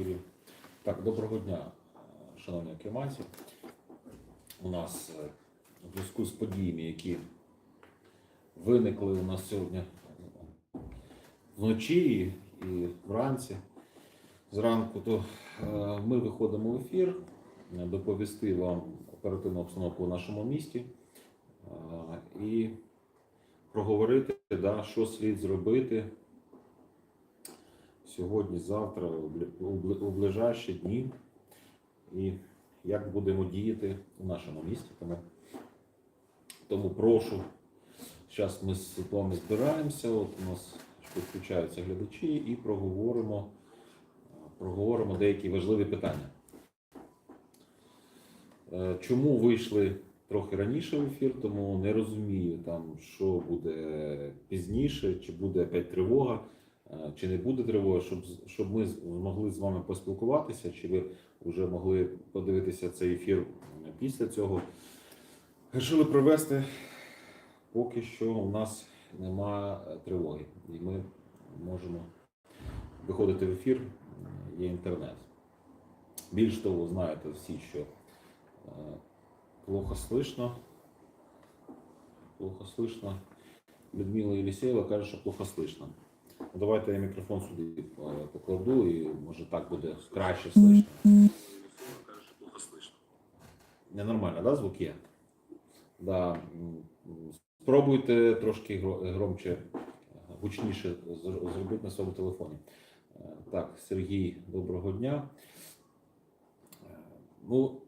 ефірі. Так, доброго дня, шановні керманці. У нас е, у зв'язку з подіями, які виникли у нас сьогодні вночі і вранці, зранку, то е, ми виходимо в ефір е, доповісти вам оперативну обстановку в нашому місті і проговорити, да, що слід зробити сьогодні, завтра, у бли- у бли- у ближайші дні, і як будемо діяти у нашому місті. Тому, прошу, зараз ми з вами збираємося, от у нас підключаються глядачі і проговоримо, проговоримо деякі важливі питання. Е, Чому вийшли трохи раніше в ефір, тому не розумію, там, що буде пізніше, чи буде опять тривога, чи не буде тривоги, щоб, з- щоб ми з- змогли з вами поспілкуватися, чи ви вже могли подивитися цей ефір після цього. Рішили провести, поки що у нас немає тривоги, і ми можемо виходити в ефір, є інтернет. Більш того, знаєте всі, що е, плохо слышно. Плохо слышно. Людмила Єлісєєва каже, що плохо слышно. Давайте я мікрофон сюди е, покладу і може так буде краще слышно. Слышно. Ненормально, да, звук є? Да. Спробуйте трошки громче, гучніше зробити на своєму телефоні. Е, Так, Сергій, доброго дня. Е, Ну,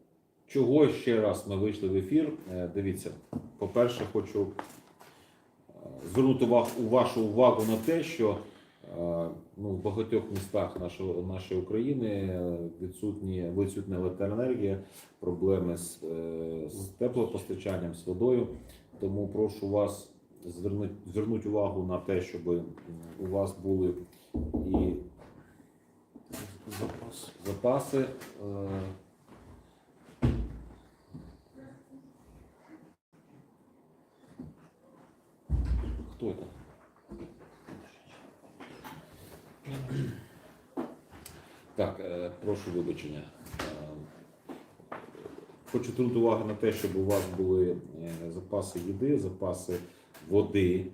чого ще раз ми вийшли в ефір? Дивіться, по-перше, хочу звернути увагу, вашу увагу на те, що е, ну, в багатьох містах нашої, нашої України е, відсутні, відсутня електроенергія, проблеми з, е, з теплопостачанням, з водою. Тому прошу вас звернути, звернути увагу на те, щоб у вас були і Запас. запаси. Хто це? Так, е, прошу вибачення. Е, Хочу звернути увагу на те, щоб у вас були е, запаси їди, запаси води.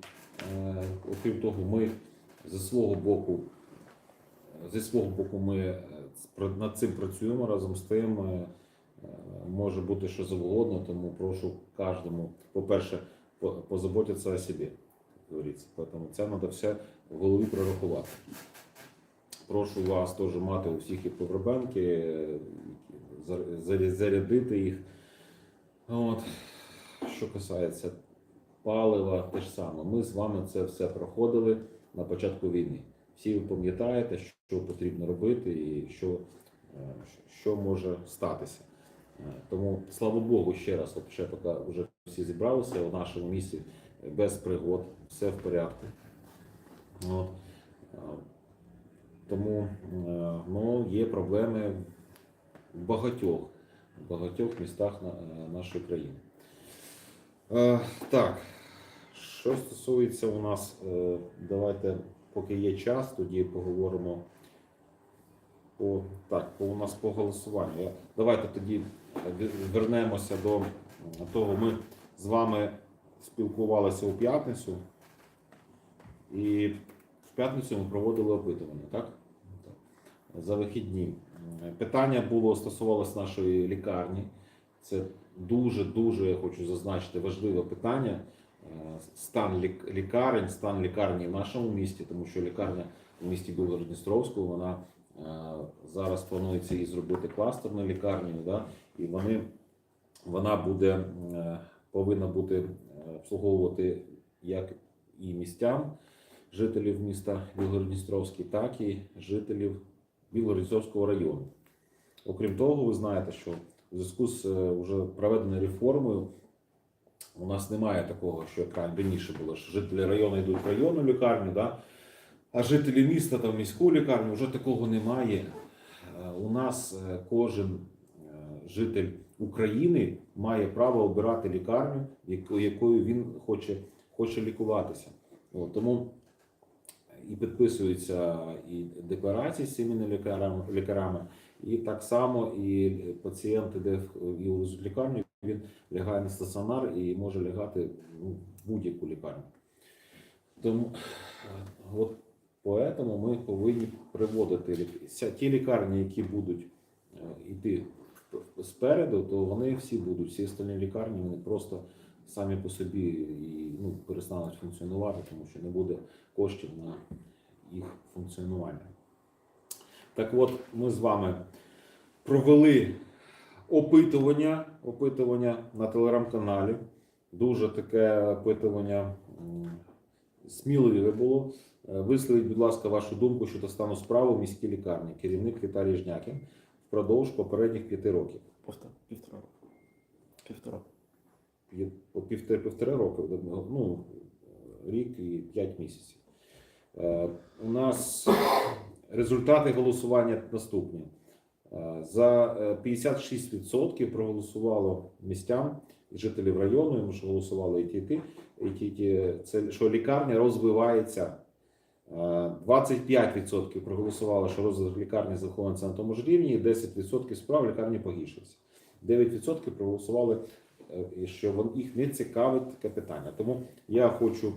Окрім того, ми зі свого боку Зі свого боку, ми над цим працюємо разом з тим. Може бути що завгодно, тому прошу кожному, по-перше, позаботитися о собі, як говориться. Тому це треба все в голові прорахувати. Прошу вас теж мати у всіх і заря- зарядити їх. От. Що касається палива, те ж саме. Ми з вами це все проходили на початку війни. Всі ви пам'ятаєте, що потрібно робити і що, е, що може статися. Е, Тому, слава Богу, ще раз, от ще поки вже всі зібралися у нашому місті без пригод, все в порядку. От. Тому е, ну, є проблеми в багатьох, в багатьох містах е, нашої країни. Е, Так, що стосується у нас, давайте, поки є час, тоді поговоримо по так, по у нас по голосуванню. Давайте тоді вернемося до того. Ми з вами спілкувалися у п'ятницю, і в п'ятницю ми проводили опитування, так? За вихідні. Питання було стосувалося нашої лікарні. Це дуже дуже я хочу зазначити важливе питання. Стан лік- лікарень, стан лікарні в нашому місті, тому що лікарня в місті Білгород-Дністровську, вона е, зараз планується її зробити кластерною лікарнею, да? і вони, вона буде, е, повинна бути обслуговувати як і містян, жителів міста Білгород-Дністровський, так і жителів Білгород-Дністровського району. Окрім того, ви знаєте, що в зв'язку з е, вже проведеною реформою у нас немає такого, що як раніше було, що жителі району йдуть в районну лікарню, да? а жителі міста там в міську лікарню вже такого немає. Е, У нас е, кожен е, житель України має право обирати лікарню, якою він хоче, хоче лікуватися. От, тому і підписуються і декларації з цими лікарями, лікарями, і так само і пацієнт іде в лікарню, він лягає на стаціонар і може лягати ну, в будь-яку лікарню. Тому е, от поэтому ми повинні приводити ті лікарні, які будуть е, йти спереду, то вони всі будуть, всі остальні лікарні, вони просто самі по собі і ну, перестануть функціонувати, тому що не буде коштів на їх функціонування. Так от, ми з вами провели опитування, опитування на телеграм-каналі. Дуже таке опитування сміливе було. Е, Висловіть, будь ласка, вашу думку щодо стану справи в міській лікарні. Керівник Віталій Жнякін впродовж попередніх п'яти років. Півтора року. Півтора. Півтори, півтори роки, ну, рік і п'ять місяців. Е, У нас результати голосування наступні. Е, За е, 56% проголосувало містян жителів району, тому що голосували і ті, і ті, і ті. Це що лікарня розвивається. Е, 25% проголосувало, що розвиток лікарні знаходиться на тому ж рівні, і 10% справ лікарні погіршився. 9% проголосували е, що їх не цікавить таке питання. Тому я хочу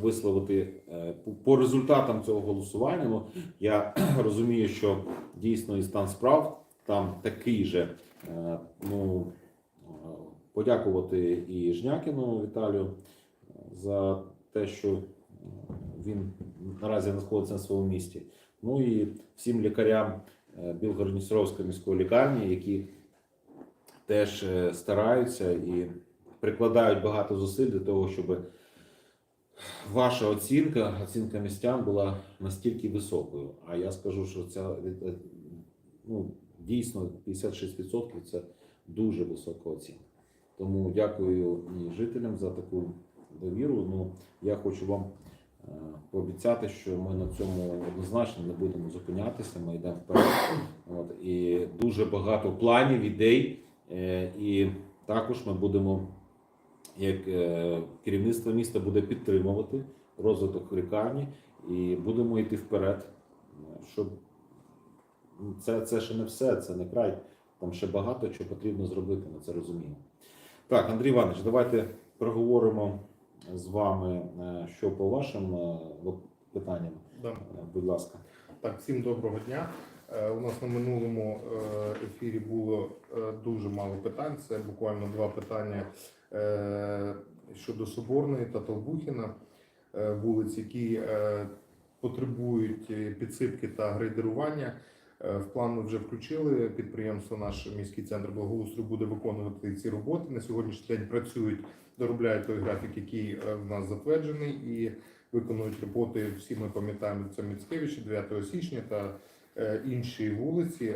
висловити е, по- результатам цього голосування. Ну я розумію, що дійсно і стан справ там такий же. Е, Ну подякувати і Жнякіну Віталію за те, що він наразі знаходиться на своєму місці. Ну і всім лікарям е, Білгородністровської міської лікарні, які теж е, стараються і прикладають багато зусиль для того, щоб ваша оцінка, оцінка містян була настільки високою. А я скажу, що ця е, ну, дійсно 56% це дуже висока оцінка. Тому дякую і жителям за таку довіру. Ну, я хочу вам пообіцяти, що ми на цьому однозначно не будемо зупинятися. Ми йдемо вперед. От, і дуже багато планів, ідей. Е, І також ми будемо, як е, керівництво міста буде підтримувати розвиток лікарні і будемо йти вперед, е, щоб це, це ще не все, це не край. Там ще багато чого потрібно зробити, ми це розуміємо. Так, Андрій Іванович, давайте проговоримо з вами, е, що по вашим е, питанням. Да. Е, Будь ласка. Так, всім доброго дня. У нас на минулому ефірі було дуже мало питань. Це буквально два питання щодо Соборної та Толбухіна, вулиць, які потребують підсипки та грейдерування. Е, В план ми вже включили. Підприємство наш міський центр благоустрою буде виконувати ці роботи. На сьогоднішній день працюють, доробляють той графік, який е, в нас затверджений, і виконують роботи. Всі ми пам'ятаємо це Міцкевича, 9 січня та е, інші вулиці.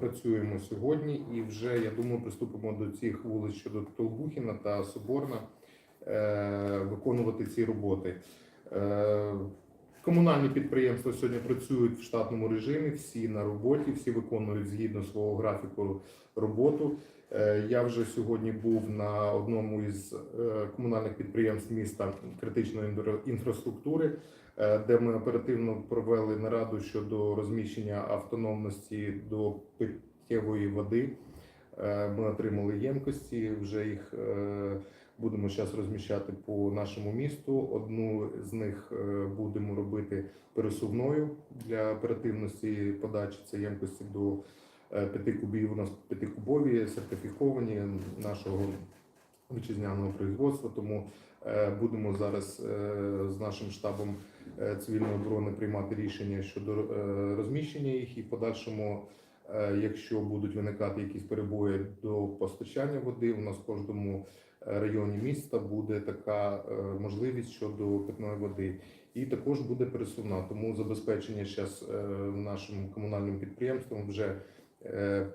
Працюємо сьогодні, і вже я думаю, приступимо до цих вулиць щодо Толбухіна та Соборна виконувати ці роботи. Комунальні підприємства сьогодні працюють в штатному режимі, всі на роботі, всі виконують згідно свого графіку роботу. Е, Я вже сьогодні був на одному із е, комунальних підприємств міста критичної інфра- інфраструктури, е, де ми оперативно провели нараду щодо розміщення автономності до питтєвої води. Ми отримали ємкості, вже їх будемо зараз розміщати по нашому місту. Одну з них е, будемо робити пересувною для оперативності подачі. Це ємкості до е, 5 кубів. У нас 5-кубові сертифіковані нашого вітчизняного производства. Тому е, будемо зараз з нашим штабом цивільної оборони приймати рішення щодо розміщення їх і подальшому. Якщо будуть виникати якісь перебої до постачання води, у нас кожному районі міста буде така е, можливість щодо питної води, і також буде пересувна. Тому забезпечення зараз нашим комунальним підприємством вже е,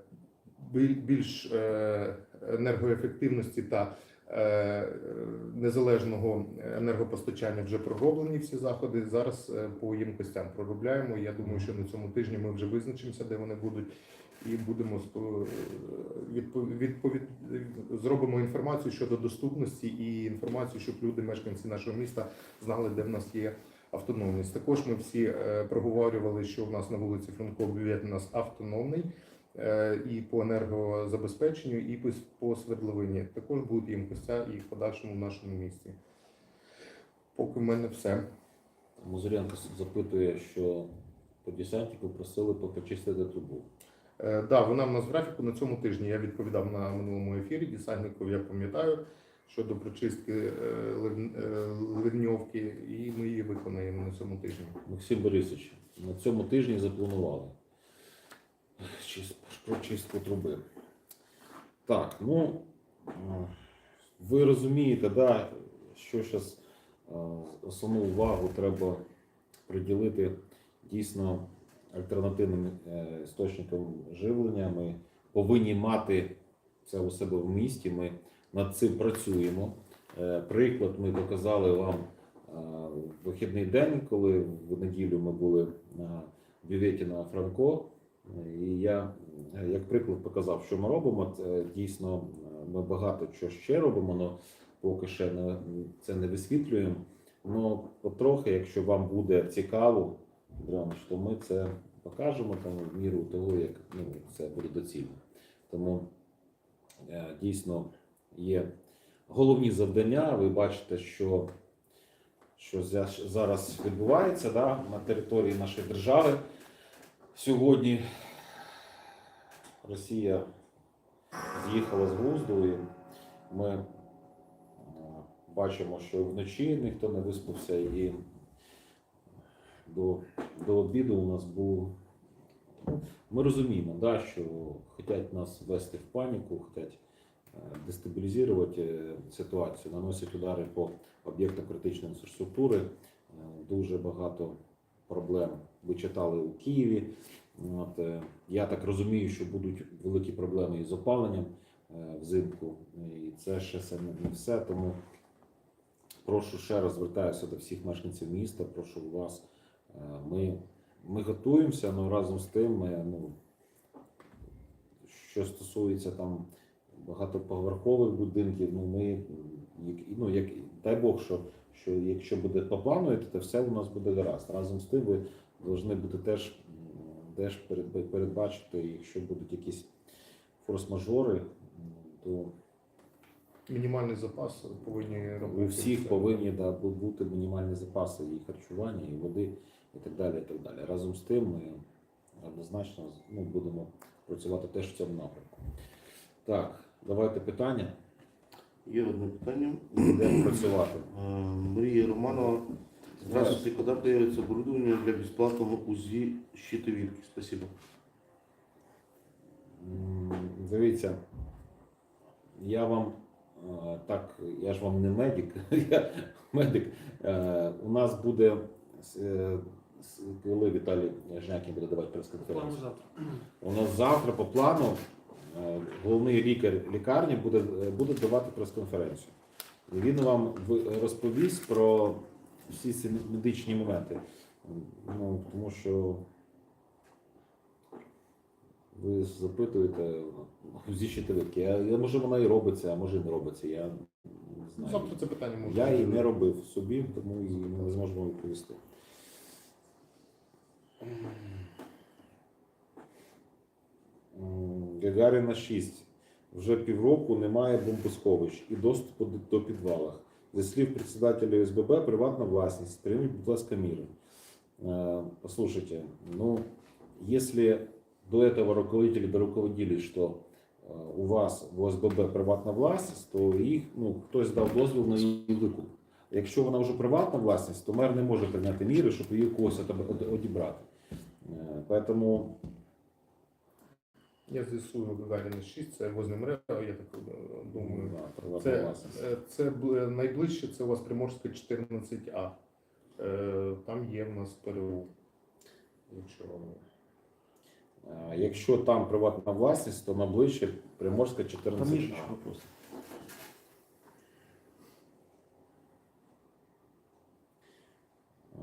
більш е, енергоефективності та е, незалежного енергопостачання вже пророблені всі заходи. Зараз е, по ємкостям проробляємо. Я думаю, що на цьому тижні ми вже визначимося, де вони будуть, і будемо відповід зробимо інформацію щодо доступності і інформацію, щоб люди, мешканці нашого міста, знали, де в нас є автономність. Також ми всі е, проговорювали, що у нас на вулиці Франко у нас автономний е, і по енергозабезпеченню, і по, свердловині. Також будуть ємкостя і в подальшому в нашому місті. Поки в мене все. Музиренко запитує, що по десантнику просили почистити трубу. Е, да, вона в нас в графіку на цьому тижні. Я відповідав на минулому ефірі десантників, я пам'ятаю щодо прочистки е, лив- е, ливньовки, і ми її виконаємо на цьому тижні. Максим Борисович, на цьому тижні запланували чист- прочистку труби. Так, ну ви розумієте, да, що зараз основну увагу треба приділити дійсно альтернативним е, істочникам живлення. Ми повинні мати це у себе в місті. Ми над цим працюємо. Е, Приклад ми показали вам е, вихідний день, коли в неділю ми були на бюветі на Франко. І я як приклад показав, що ми робимо. Дійсно, ми багато чого ще робимо, але поки ще не, це не висвітлюємо. Ну, потрохи, якщо вам буде цікаво, Дранович, то ми це покажемо там в міру того, як ну, це буде доцільно. Тому е, дійсно є головні завдання. Ви бачите, що, що зараз відбувається да, на території нашої держави. Сьогодні Росія з'їхала з глузду, і ми е, бачимо, що вночі ніхто не виспався, і до, до обіду у нас був. Ми розуміємо, да, що хочуть нас ввести в паніку, хочуть е, дестабілізувати е, ситуацію, наносять удари по об'єктам критичної інфраструктури. Е, Дуже багато проблем ви читали у Києві. От, я так розумію, що будуть великі проблеми із опаленням взимку. І це ще не- не все. Тому прошу ще раз звертаюся до всіх мешканців міста. Прошу вас. Е, Ми, ми готуємося, але разом з тим, ми, ну, що стосується там багатоповерхових будинків, ну ми ну, як, дай Бог, що, що якщо буде по то все у нас буде гаразд. Разом з тим, ви повинні бути теж, теж передбачити, якщо будуть якісь форс-мажори, то Мінімальний запас повинні робити. у всіх повинні да, бути мінімальні запаси і харчування, і води, і так далі. І так далі. Разом з тим ми однозначно ну, будемо працювати теж в цьому напрямку. Так, давайте питання. Є одне питання. Йдемо працювати. Е, Марія Романова. Здравствуйте, когда появится оборудование для бесплатного УЗИ щитовидки? Спасибо. Дивіться, я вам так, я ж вам не медик, я медик. Е, У нас буде, е, коли Віталій Жнякін буде давати прес-конференцію. У нас завтра по плану е, головний лікар лікарні буде, е, буде давати прес-конференцію. Він вам розповість про всі ці медичні моменти. Ну, тому що ви запитуєте зі щитовидки. Я, я, може вона і робиться, а може і не робиться. Я не знаю. Завтра це питання може. Я її не робив собі, тому і не зможу вам відповісти. Гагаріна 6. Вже півроку немає бомбосховищ і доступу до- підвалах. За слів председателя СББ, приватна власність. Прийміть, будь ласка, міри. Э, Послушайте, ну, если до этого руководители доруководили, что э, у вас в ОСББ приватна власність, то їх ну, хтось дав дозвіл на її викуп. Якщо вона вже приватна власність, то мер не може прийняти міри, щоб її у когось од- од- одібрати. Е, Поэтому Я з'ясую Гагаріна 6, це возле МРЕО, я так е, думаю. да, приватна Це, власність. е, це б- найближче, це у вас Приморська 14А. Е, Там є в нас ПРУ. Якщо Е, Якщо там приватна власність, то найближче Приморська Там 14. есть еще вопрос. А,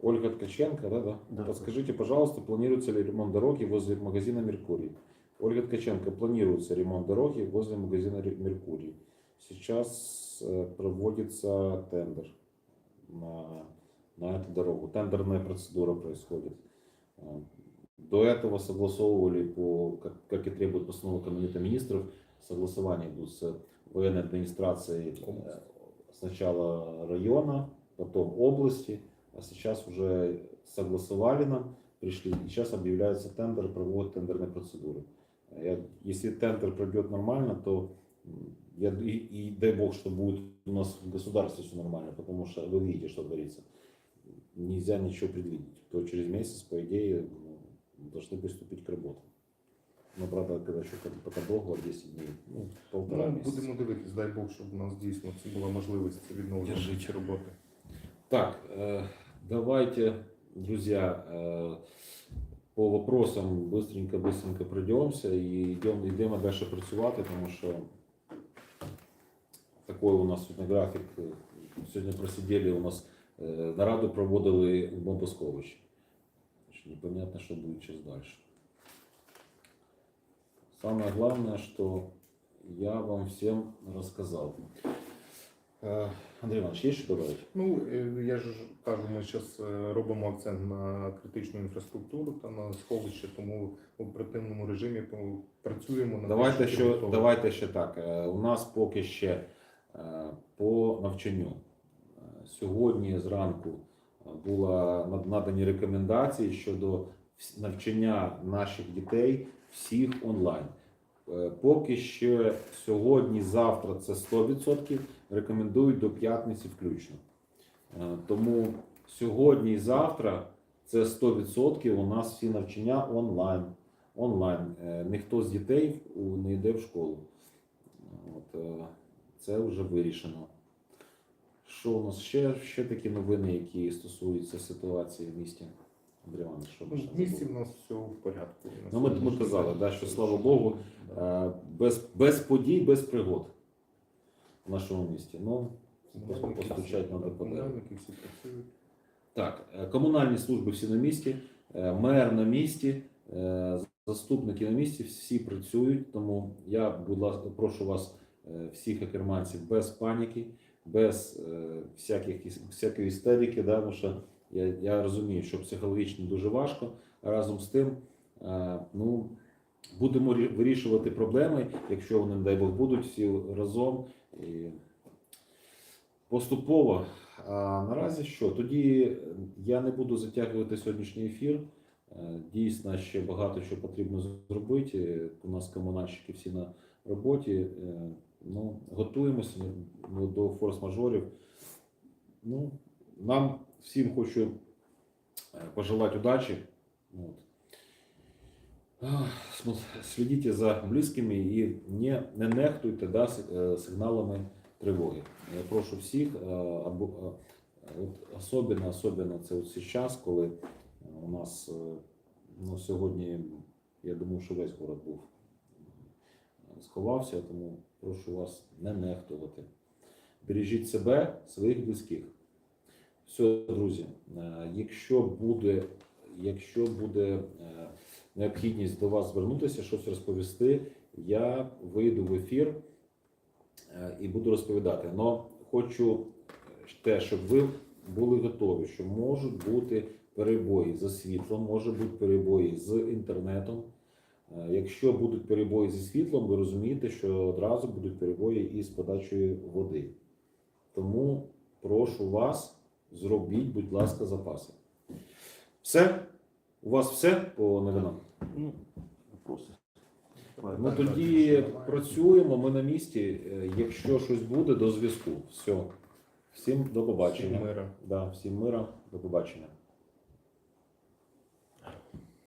Ольга Ткаченко, да, да? Да. Подскажите, пожалуйста, планируется ли ремонт дороги возле магазина Меркурий? Ольга Ткаченко, планируется ремонт дороги возле магазина Меркурий. Сейчас э, проводится тендер. на, на эту дорогу. Тендерная процедура происходит. До этого согласовывали по, как, как и требует постанова Кабинета министров, согласование идут с военной администрацией э, сначала района, потом области, а сейчас уже согласовали нам, пришли, и сейчас объявляется тендер, проводят тендерные процедуры. Я- Если тендер пройдет нормально, то я, и, и дай бог, что будет у нас в государстве все нормально, потому что вы видите, что творится. Нельзя ничего предвидеть. То через месяц, по идее, ну, должны приступить к работе. Но, правда, когда еще как- пока довго, 10 дней, ну, полтора Ну, месяца. будемо дивитись, дай Бог, щоб у нас дійсно це була можливість відновлення Держіть. роботи. Так, э, давайте, друзья, э, по вопросам быстренько-быстренько пройдемся и идем, йдемо дальше працювати, тому що такой у нас сьогодні графік. Сьогодні просиділи у нас е, нараду проводили в бомбосховищі. Що Непонятно, що буде зараз далі. Самое главное, что я вам всем рассказал. Э, Андрей Иванович, есть что? Ну, е, я ж кажу, ми зараз робимо акцент на критичну інфраструктуру та на сховище, тому в оперативному режимі працюємо над Давайте щоб ще, підготовити. давайте ще так. Е, У нас поки ще е, по навчанню. Е, Сьогодні зранку була надані рекомендації щодо навчання наших дітей всіх онлайн. Е, Поки що сьогодні, завтра це 100%, рекомендують до п'ятниці включно. Е, Тому сьогодні і завтра це 100% у нас всі навчання онлайн онлайн. Е, Ніхто з дітей не йде в школу. От, це вже вирішено. Що у нас ще, ще такі новини, які стосуються ситуації в місті? Андрій Іванович, що Ну, в місті в нас все в порядку. Ну, ми- ми казали, да, що, слава Богу, Да. Е, без, без подій, без пригод в нашому місті. Ну, просто постучать всі працюють. Так, е, комунальні служби всі на місці, е, мер на місці, заступники на місці, всі працюють. Тому я, будь ласка, прошу вас, всіх акерманців, без паніки, без е, всяких всякої істерики, да, тому що я, я розумію, що психологічно дуже важко. Разом з тим, е, ну, будемо вирішувати проблеми, якщо вони, не дай Бог, будуть всі разом. І поступово. А наразі що? Тоді е, я не буду затягувати сьогоднішній ефір. Е, Дійсно, ще багато що потрібно зробити. Е, У нас комунальщики всі на роботі. Ну, готуємося до форс-мажорів. Ну, нам всім хочу е, пожелати удачі. От. Ах, Слідіть за близькими і не, не нехтуйте да, е, сигналами тривоги. Я прошу всіх, е, або, от особливо, особливо це от зараз, коли у нас ну, сьогодні, я думаю, що весь город був сховався, тому прошу вас не нехтувати. Бережіть себе, своїх близьких. Все, друзі, е, якщо буде, якщо буде е, необхідність до вас звернутися, щось розповісти, я вийду в ефір е, і буду розповідати. Но хочу те, щоб ви були готові, що можуть бути перебої за світлом, може бути перебої з інтернетом. Е, Якщо будуть перебої зі світлом, ви розумієте, що одразу будуть перебої із подачею води. Тому прошу вас, зробіть, будь ласка, запаси. Все? У вас все по новинам? Ну, вопроси. Давай. Ну тоді працюємо, ми на місці. Е, Якщо щось буде, до зв'язку. Все. Всім до побачення. Всім мира. Да, всім мира, до побачення.